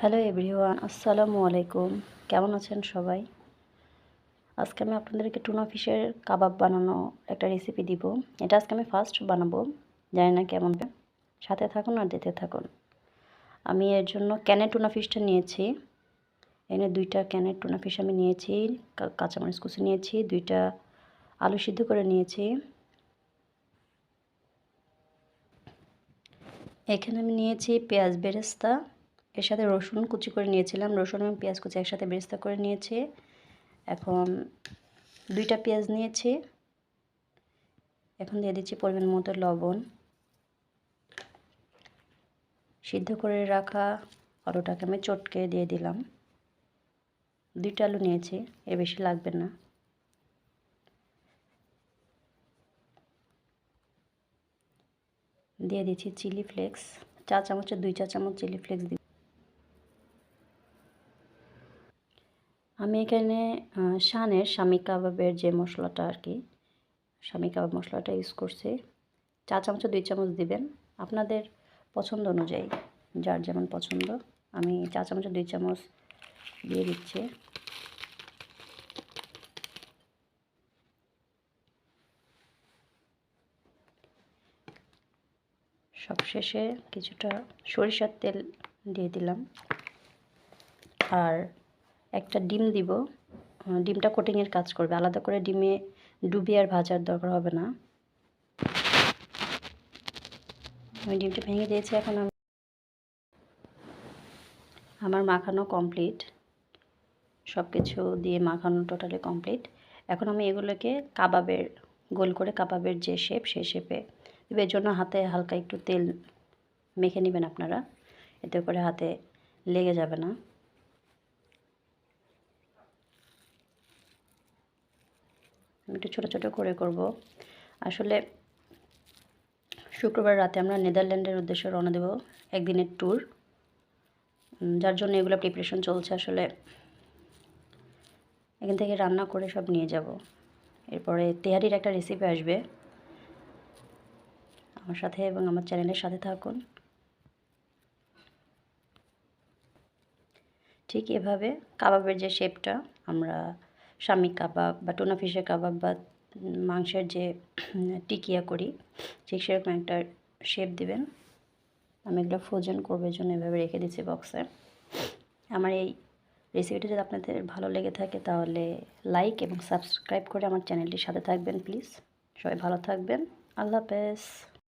Hello everyone, আসসালামু আলাইকুম। কেমন আছেন সবাই? আজকে আমি আপনাদেরকে টুনা ফিশের কাবাব বানানো একটা রেসিপি দিব। এটা আজকে আমি ফার্স্ট বানাবো। জানি না কেমন সাথে থাকুন আর দেখতে থাকুন। আমি এর জন্য ক্যানের টুনা ফিশটা নিয়েছি। এনে দুইটা ক্যানের টুনা ফিশ আমি নিয়েছি কাঁচামরিচ কুচি নিয়েছি, দুইটা আলু সিদ্ধ করে নিয়েছি। এখানে আমি নিয়েছি পেঁয়াজ বেরেস্তা এর সাথে রসুন কুচি করে নিয়েছিলাম। রসুন এবং পেঁয়াজ কুচি একসাথে বেরেস্তা করে নিয়েছি। এখন দুইটা পেঁয়াজ নিয়েছি। এখন দিয়ে দিচ্ছি পরিমাণ মতো লবণ। সিদ্ধ করে রাখা আলুটাকে আমি চটকে দিয়ে দিলাম। দুইটা আলু নিয়েছি, এ বেশি লাগবে না। দিয়ে দিচ্ছি চিলি ফ্লেক্স। চা চামচের দুই চা চামচ চিলি ফ্লেক্স আমি এখানে শানের স্বামী কাবাবের যে মশলাটা আর কি স্বামী কাবাব মশলাটা ইউজ করছি। চা চামচ দুই চামচ দিবেন। আপনাদের পছন্দ অনুযায়ী, যার যেমন পছন্দ। আমি চা চামচ দুই চামচ দিয়ে দিচ্ছি। সবশেষে কিছুটা সরিষার তেল দিয়ে দিলাম। আর একটা ডিম দিব। ডিমটা কোটিংয়ের কাজ করবে। আলাদা করে ডিমে ডুবিয়ে আর ভাজার দরকার হবে না। আমি ডিমটা ভেঙে দিয়েছি, এখন আমি আমার মাখানো কমপ্লিট সব কিছু দিয়ে মাখানো টোটালি কমপ্লিট এখন আমি এগুলোকে কাবাবের, গোল করে কাবাবের যে শেপ সেই শেপে এর জন্য হাতে হালকা একটু তেল মেখে নেবেন আপনারা। এতে করে হাতে লেগে যাবে না আমি একটু ছোটো ছোটো করে করব। আসলে শুক্রবার রাতে আমরা নেদারল্যান্ডের উদ্দেশ্যে রওনা দেব একদিনের ট্যুর যার জন্য এগুলো প্রিপারেশন চলছে আসলে। এখান থেকে রান্না করে সব নিয়ে যাব। এরপরে তেহারির একটা রেসিপি আসবে। আমার সাথে এবং আমার চ্যানেলের সাথে থাকুন। ঠিক এভাবে কাবাবের যে শেপটা আমরা স্বামী কাবাব বা টোনা ফিশের কাবাব বা মাংসের যে টিকিয়া করি, ঠিক সেরকম একটা শেপ দিবেন। আমি এগুলো ফ্রোজেন করবার জন্য এভাবে রেখে দিচ্ছি বক্সে আমার এই রেসিপিটা যদি আপনাদের ভালো লেগে থাকে তাহলে লাইক এবং সাবস্ক্রাইব করে আমার চ্যানেলটির সাথে থাকবেন প্লিজ সবাই ভালো থাকবেন। আল্লাহ হাফেজ।